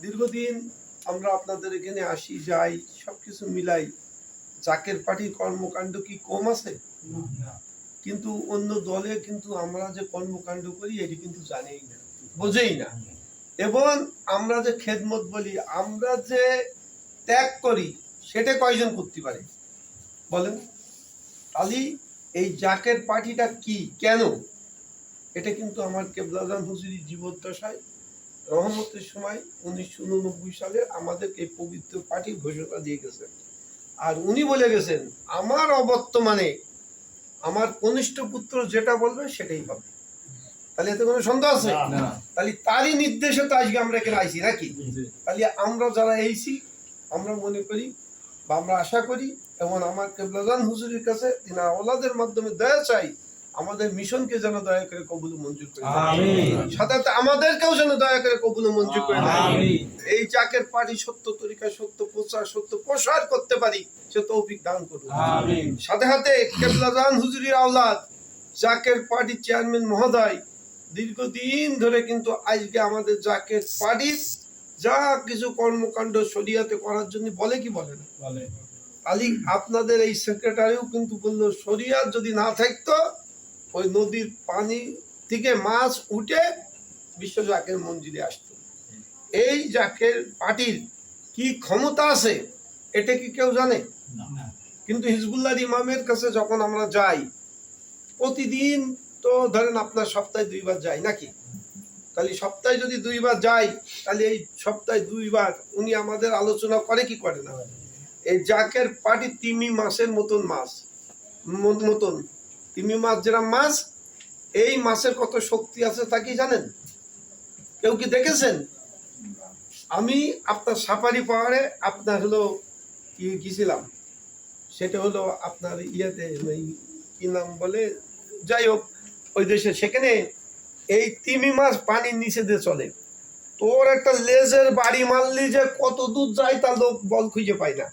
দীর্ঘদিন আমরা আপনাদের এখানে আসি, যাই, সবকিছু মিলাই। জাকের কর্মকাণ্ড কি কম আছে? কিন্তু অন্য দলে কিন্তু আমরা যে কর্মকাণ্ড করি, এটি কিন্তু জানেই না, বোঝেই না। এবং আমরা যে খেদমত বলি, আমরা যে ত্যাগ করি, সেটা কয়জন করতে পারে? বলেন। আলী, এই জাকের পার্টিটা কি? কেন? এটা কিন্তু আমার কেবলাজান হুজুরি জীবদ্দশায় রহমতের সময় উনিশশো উননব্বই সালে আমাদেরকে এই পবিত্র পার্টি ঘোষণা দিয়ে গেছেন। আর উনি বলে গেছেন আমার অবর্তমানে আমার কনিষ্ঠ পুত্র যেটা বলবে সেটাই হবে। তাহলে এতে কোনো সন্দেহ আছে? তাহলে তারই নির্দেশে তো আজকে আমরা এখানে আইছি নাকি? তাহলে আমরা যারা এইছি আমরা মনে করি বা আমরা আশা করি এবং আমার কেবলাজান হুজুরের কাছে তিনি ওলাদের মাধ্যমে দয়া চাই আমাদের মিশনকে যেন দয়া করে কবুল মঞ্জুর করে। সাথে সাথে আমাদেরকেও যেন দয়া করে কবুল মঞ্জুর করে এই চাকের পার্টি সত্য তরিকা সত্য প্রচার সত্য প্রসার করতে পারি সে তৌফিক দান করুন। সাথে সাথে কেবলাজান হুজুরির আওলাদ জাকের পার্টির চেয়ারম্যান মহোদয় দীর্ঘদিন ধরে কিন্তু আজকে আমাদের জাকের পার্টির যা কিছু কর্মকাণ্ড শরিয়াতে করার জন্য বলে কি বলে না বলে। আলী আপনাদের এই সেক্রেটারিও কিন্তু বলল শরিয়াত যদি না থাকতো ওই নদীর পানি থেকে মাছ উঠে বিশ্ব জাকের মঞ্জিরে আসতো। এই জাকের পার্টির কি ক্ষমতা আছে এটা কি কেউ জানে? কিন্তু হিজবুল্লাহ ইমামের কাছে যখন আমরা যাই প্রতিদিন তো ধরেন আপনার সপ্তাহে দুইবার যাই নাকি? তাহলে সপ্তাহে যদি দুইবার যাই তাহলে এই সপ্তাহে দুইবার উনি আমাদের আলোচনা করে কি করে না? এই জাকের পাটি তিমি মাছের মতন মাছ মতন। তিমি মাছ যেরকম মাছ, এই মাছের কত শক্তি আছে তা কি জানেন? কেউ কি দেখেছেন? আমি আপনার সাফারি পাহাড়ে আপনার হলো কি গেছিলাম সেটা হলো আপনার ইয়েতে কি নাম বলে? যাই হোক, ওই দেশে সেখানে এই তিমি মাছ পানির নিচে দিয়ে চলে। তোর একটা লেজের বাড়ি মারলি যে কত দূর যায় তা লোক বল খুঁজে পায় না।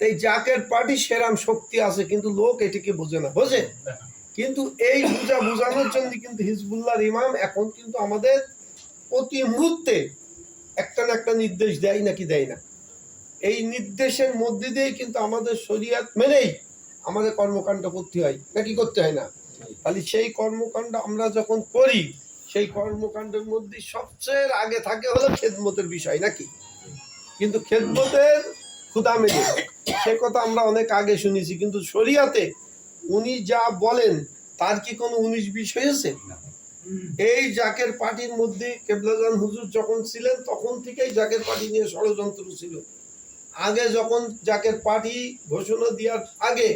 এই জাকের পার্টি সেরাম শক্তি আছে, কিন্তু লোক এটিকে বোঝে না। বোঝে? কিন্তু এই বুঝা বোঝানোর জন্য কিন্তু হিজবুল্লাহর ইমাম এখন কিন্তু আমাদের প্রতি মুহূর্তে একটা না একটা নির্দেশ দেয় নাকি দেয় না। এই নির্দেশের মধ্যে দিয়ে কিন্তু আমাদের শরীয়ত মেনেই আমাদের কর্মকাণ্ড করতে হয় নাকি করতে হয় না? তাহলে সেই কর্মকাণ্ড আমরা যখন করি, সেই কর্মকাণ্ডের মধ্যে সবচেয়ে আগে থাকে হলো খেদমতের বিষয়, নাকি? কিন্তু খেদমতের ক্ষুদা মেলে সে কথা আমরা অনেক আগে শুনেছি কিন্তু শরিয়াতে উনি যা বলেন তার কি কোনো উনিশ বিশ হয়েছে? এই জাকের পার্টির মধ্যে কেবলাজান হুজুর যখন ছিলেন তখন থেকেই জাকের পার্টি নিয়ে ষড়যন্ত্র ছিল। আগে যখন জাকের পার্টি ঘোষণা দেওয়ার আগে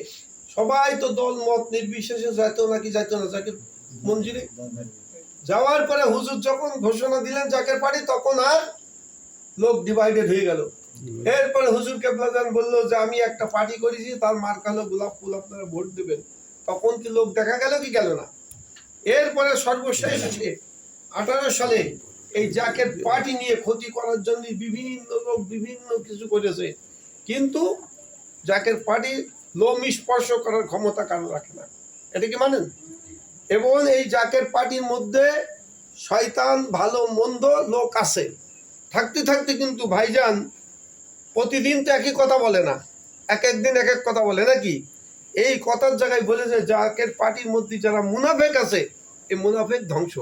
সবাই তো দল মত নির্বিশেষে যাইতো নাকি যাইতো না? জাকের মঞ্জিরে যাওয়ার পরে হুজুর যখন ঘোষণা দিলেন জাকের পার্টি তখন আর লোক ডিভাইডেড হয়ে গেল। এরপরে হুজুর কেবলাজান বলল যে, আমি একটা পার্টি করেছি, তার মার্কালো গোলাপ ফুল আপনারা ভোট দেবেন। তখন কি লোক দেখা গেল কি গেল না? এরপরে সর্বশেষ আঠারো সালে এই জাকের পার্টি নিয়ে ক্ষতি করার জন্য বিভিন্ন লোক বিভিন্ন কিছু করেছে। কিন্তু জাকের পার্টি লোম স্পর্শ করার ক্ষমতা কারও রাখে না। এটা কি মানেন? এবং এই জাকের পার্টির মধ্যে শয়তান ভালো মন্দ লোক আছে। থাকতে থাকতে কিন্তু ভাইজান প্রতিদিন তো একই কথা বলে না। এক একদিন এক এক কথা বলে, নাকি? এই কথার জায়গায় বলেছে যাকের পার্টির মধ্যে যারা মুনাফেক আছে, এই মুনাফেক ধ্বংস